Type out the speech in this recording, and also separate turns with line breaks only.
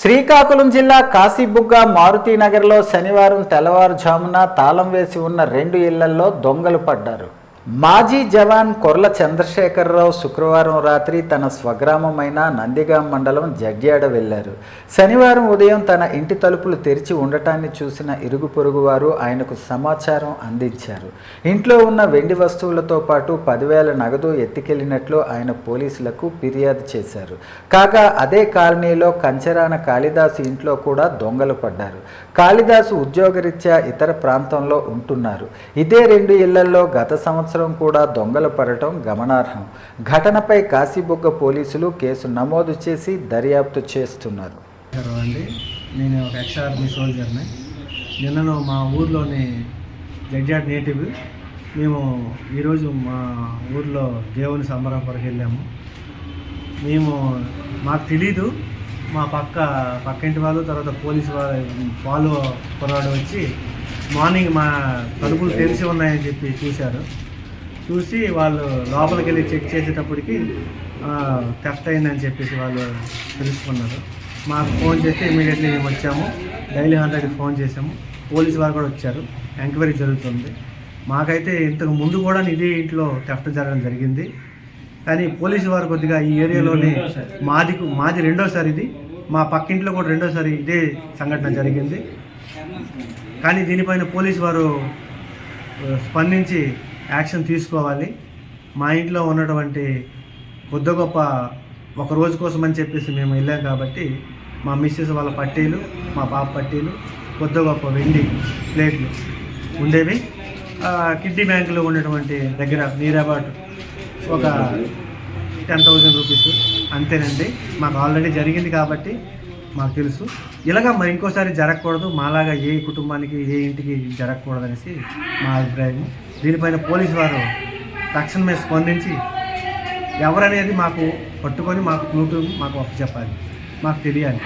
శ్రీకాకుళం జిల్లా కాశీబుగ్గ మారుతీనగర్లో శనివారం తెల్లవారుజామున తాళం వేసి ఉన్న రెండు ఇళ్ళలో దొంగలు పడ్డారు. మాజీ జవాన్ కొర్ల చంద్రశేఖరరావు శుక్రవారం రాత్రి తన స్వగ్రామమైన నందిగాం మండలం జగ్యాడ వెళ్ళారు శనివారం ఉదయం తన ఇంటి తలుపులు తెరిచి ఉండటాన్ని చూసిన ఇరుగు పొరుగు వారు ఆయనకు సమాచారం అందించారు. ఇంట్లో ఉన్న వెండి వస్తువులతో పాటు పదివేల నగదు ఎత్తికెళ్ళినట్లు ఆయన పోలీసులకు ఫిర్యాదు చేశారు. కాగా అదే కాలనీలో కంచరాన కాళిదాసు ఇంట్లో కూడా దొంగలు పడ్డారు. కాళిదాసు ఉద్యోగరీత్యా ఇతర ప్రాంతంలో ఉంటున్నారు. ఇదే రెండు ఇళ్ళలో గత సంవత్సరం కూడా దొంగలు పడటం గమనార్హం. ఘటనపై కాశీబుగ్గ పోలీసులు కేసు నమోదు చేసి దర్యాప్తు చేస్తున్నారు.
అండి నేను ఒక ఎక్స్ ఆర్మీ సోల్జర్ని. నిన్నను మా ఊర్లోని జడ్జాడ్ నేటివ్ మేము ఈరోజు మా ఊర్లో దేవుని సంబరం వెళ్ళాము మేము మాకు తెలీదు మా పక్క పక్కింటి వాళ్ళు తర్వాత పోలీసు వాళ్ళు వాళ్ళు కుర్రాడు వచ్చి మార్నింగ్ మా తలుపులు తెరిచి ఉన్నాయని చెప్పి చూశారు. చూసి వాళ్ళు లోపలికి వెళ్ళి చెక్ చేసేటప్పటికి టెస్ట్ అయిందని చెప్పేసి వాళ్ళు తెలుసుకున్నారు. మాకు ఫోన్ చేస్తే ఇమీడియట్లీ మేము వచ్చాము. డైలీ హండ్రెడ్కి ఫోన్ చేసాము పోలీసు వారు కూడా వచ్చారు. ఎంక్వైరీ జరుగుతుంది. మాకైతే ఇంతకు ముందు కూడా ఇదే ఇంట్లో టెఫ్ట్ జరగడం జరిగింది. కానీ పోలీసు వారు కొద్దిగా ఈ ఏరియాలోనే మాది మాది రెండోసారి ఇది. మా పక్కింట్లో కూడా రెండోసారి ఇదే సంఘటన జరిగింది. కానీ దీనిపైన పోలీసు వారు స్పందించి యాక్షన్ తీసుకోవాలి. మా ఇంట్లో ఉన్నటువంటి కొద్ది గొప్ప ఒక రోజు కోసం అని చెప్పేసి మేము వెళ్ళాం కాబట్టి మా మిస్సెస్ వాళ్ళ పట్టీలు మా పాప పట్టీలు కొద్ది గొప్ప వెండి ప్లేట్లు ఉండేవి. కిడ్నీ బ్యాంకులో ఉన్నటువంటి దగ్గర నీర్ అబౌట్ ఒక టెన్ థౌజండ్ రూపీస్ అంతేనండి. మాకు ఆల్రెడీ జరిగింది కాబట్టి మాకు తెలుసు. ఇలాగా మరి ఇంకోసారి జరగకూడదు. మాలాగా ఏ కుటుంబానికి ఏ ఇంటికి జరగకూడదనేసి మా అభిప్రాయం. దీనిపైన పోలీసు వారు తక్షణమే స్పందించి ఎవరనేది మాకు పట్టుకొని మాకు క్లూటు మాకు చెప్పాలి మాకు తెలియాలి.